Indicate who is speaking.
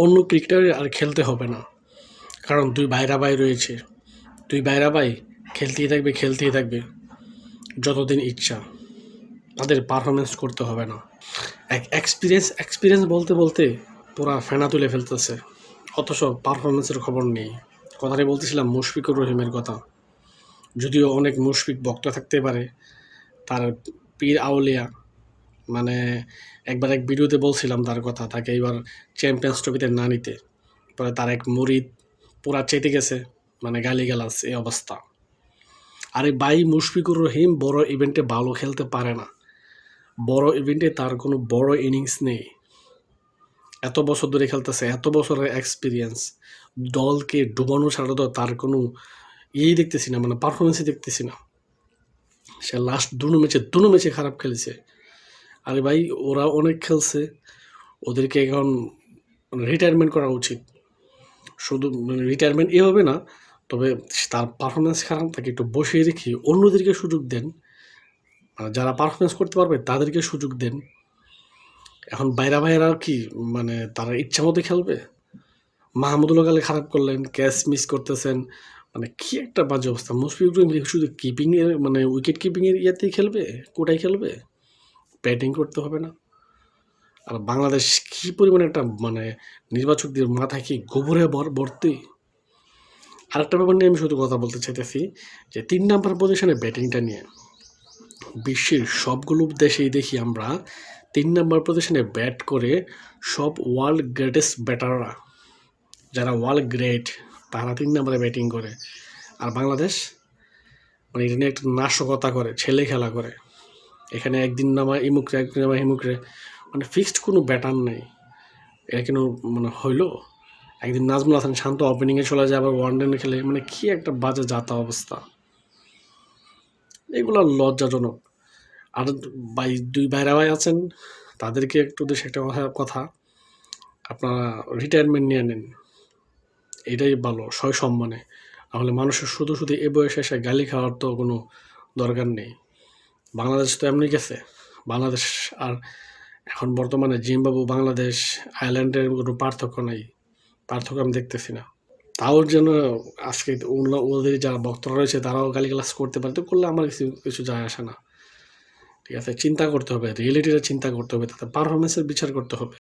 Speaker 1: অন্য ক্রিকেটার আর খেলতে হবে না। কারণ দুই বাইরা ভাই রয়েছে। দুই বাইরা ভাই খেলতেই থাকবে খেলতেই থাকবে। যতদিন ইচ্ছা। তাদের পারফরমেন্স করতে হবে না। এক এক্সপিরিয়েন্স এক্সপিরিয়েন্স বলতে বলতে পুরা ফেনা তুলে ফেলতেছে। অথচ পারফরমেন্সের খবর নেই। কথাটাই বলতেছিলাম মুশফিকুর রহিমের কথা। যদিও অনেক মুশফিক বক্তা থাকতে পারে, তার পীর আউলিয়া। মানে একবার এক ভিডিওতে বলছিলাম তার কথা, তাকে এবার চ্যাম্পিয়ন্স ট্রফিতে না নিতে। পরে তার এক মুরিদ পুরা চেতে গেছে মানে গালি গালাস এই অবস্থা। আরে বাই মুশফিকুর রহিম বড় ইভেন্টে ভালো খেলতে পারে না। বড় ইভেন্টে তার কোনো বড় ইনিংস নেই। এত বছর ধরে খেলতেছে, এত বছরের এক্সপিরিয়েন্স দলকে ডুবানো ছাড়া তো তার কোনো ইয়েই দেখতেছি না মানে পারফরমেন্সই দেখতেছি না। সে লাস্ট দুনো ম্যাচে দুনো ম্যাচে খারাপ খেলেছে। আরে ভাই, ওরা অনেক খেলছে। ওদেরকে এখন রিটায়ারমেন্ট করা উচিত। শুধু মানে রিটায়ারমেন্ট এ হবে না, তবে তার পারফরমেন্স খারাপ, তাকে একটু বসিয়ে রেখে অন্যদেরকে সুযোগ দেন। মানে যারা পারফরমেন্স করতে পারবে, তাদেরকে সুযোগ দেন। এখন বাইরা ভাইয়েরা কি মানে তারা ইচ্ছা মতো খেলবে। মাহমুদুল গালে খারাপ করলেন, ক্যাচ মিস করতেছেন। মানে কি একটা বাজে অবস্থা। মুশফিকুর শুধু কিপিংয়ের মানে উইকেট কিপিংয়ের ইয়েতেই খেলবে? কোটাই খেলবে? ব্যাটিং করতে হবে না। আর বাংলাদেশ কী পরিমাণে একটা মানে নির্বাচকদের মাথায় কি গোবরে ভর, ভর্তি? আরেকটা ব্যাপার নিয়ে আমি শুধু কথা বলতে চাইতেছি যে তিন নাম্বার পজিশনে ব্যাটিংটা নিয়ে। বিশ্বের সবগুলো দেশেই দেখি আমরা তিন নাম্বার পজিশনে ব্যাট করে সব ওয়ার্ল্ড গ্রেটেস্ট ব্যাটাররা যারা ওয়ার্ল্ড গ্রেট তারা তিন নম্বরে ব্যাটিং করে। আর বাংলাদেশ মানে এটা নিয়ে একটা নাশকতা করে ছেলে খেলা করে। এখানে একদিন নামা ইমুকরে একদিন নামা হিমুকরে মানে ফিক্সড কোনো ব্যাটার নেই। এটা কেন মানে হইল? একদিন নাজমুল হাসান শান্ত ওপেনিংয়ে চলে যায়, আবার ওয়ান ডে খেলে। মানে কী একটা বাজে যাতা অবস্থা। এগুলো লজ্জাজনক। আর ভাই, দুই বাইরা ভাই আছেন, তাদেরকে একটু দেশে একটা কথা কথা। আপনারা রিটায়ারমেন্ট নিয়ে নেন। এটাই ভালো, সয় সম্মানে। নাহলে মানুষের শুধু শুধু এ বয়সে এসে গালি খাওয়ার তো কোনো দরকার নেই। বাংলাদেশ তো এমনি গেছে। বাংলাদেশ আর এখন বর্তমানে জিম্বাবু, বাংলাদেশ, আয়ারল্যান্ডের কোনো পার্থক্য নেই। পার্থক্য আমি দেখতেছি না। তাও যেন আজকে ওদের যারা বক্তরা রয়েছে, তারাও গালিগালাজ করতে পারে, তো করলে আমার কিছু কিছু যায় আসে না। ঠিক আছে, চিন্তা করতে হবে, রিয়েলিটিটা চিন্তা করতে হবে, তাতে পারফরমেন্সের বিচার করতে হবে।